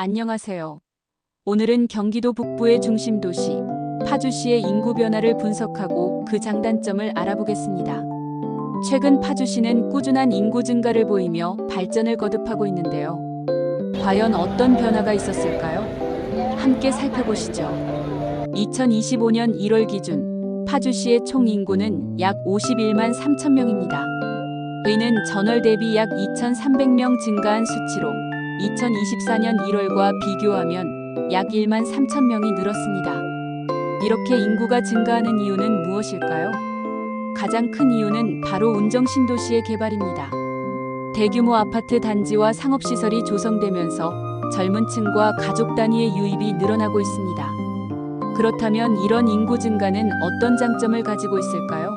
안녕하세요. 오늘은 경기도 북부의 중심 도시 파주시의 인구 변화를 분석하고 그 장단점을 알아보겠습니다. 최근 파주시는 꾸준한 인구 증가를 보이며 발전을 거듭하고 있는데요. 과연 어떤 변화가 있었을까요? 함께 살펴보시죠. 2025년 1월 기준 파주시의 총 인구는 약 51만 3천 명입니다. 이는 전월 대비 약 2,300명 증가한 수치로 2024년 1월과 비교하면 약 1만 3천 명이 늘었습니다. 이렇게 인구가 증가하는 이유는 무엇일까요? 가장 큰 이유는 바로 운정 신도시의 개발입니다. 대규모 아파트 단지와 상업시설이 조성되면서 젊은 층과 가족 단위의 유입이 늘어나고 있습니다. 그렇다면 이런 인구 증가는 어떤 장점을 가지고 있을까요?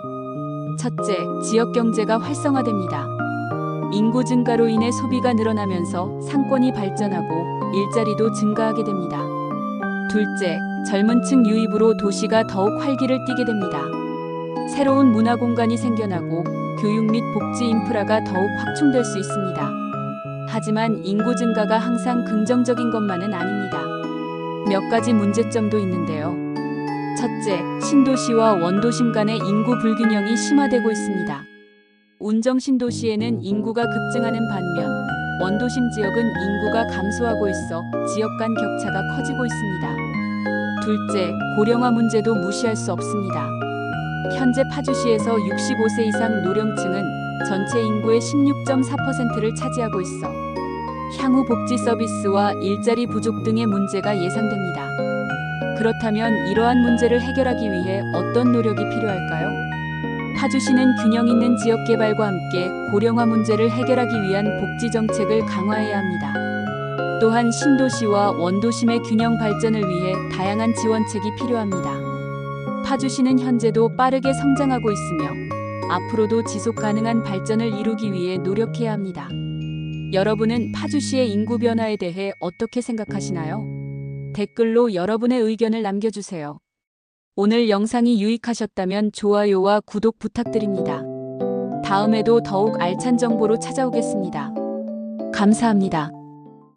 첫째, 지역 경제가 활성화됩니다. 인구 증가로 인해 소비가 늘어나면서 상권이 발전하고 일자리도 증가하게 됩니다. 둘째, 젊은 층 유입으로 도시가 더욱 활기를 띠게 됩니다. 새로운 문화 공간이 생겨나고 교육 및 복지 인프라가 더욱 확충될 수 있습니다. 하지만 인구 증가가 항상 긍정적인 것만은 아닙니다. 몇 가지 문제점도 있는데요. 첫째, 신도시와 원도심 간의 인구 불균형이 심화되고 있습니다. 운정 신 도시에는 인구가 급증하는 반면 원도심 지역은 인구가 감소하고 있어 지역 간 격차가 커지고 있습니다. 둘째, 고령화 문제도 무시할 수 없습니다. 현재 파주시에서 65세 이상 노령층은 전체 인구의 16.4%를 차지하고 있어 향후 복지 서비스와 일자리 부족 등의 문제가 예상됩니다. 그렇다면 이러한 문제를 해결하기 위해 어떤 노력이 필요할까요? 파주시는 균형 있는 지역 개발과 함께 고령화 문제를 해결하기 위한 복지 정책을 강화해야 합니다. 또한 신도시와 원도심의 균형 발전을 위해 다양한 지원책이 필요합니다. 파주시는 현재도 빠르게 성장하고 있으며 앞으로도 지속 가능한 발전을 이루기 위해 노력해야 합니다. 여러분은 파주시의 인구 변화에 대해 어떻게 생각하시나요? 댓글로 여러분의 의견을 남겨주세요. 오늘 영상이 유익하셨다면 좋아요와 구독 부탁드립니다. 다음에도 더욱 알찬 정보로 찾아오겠습니다. 감사합니다.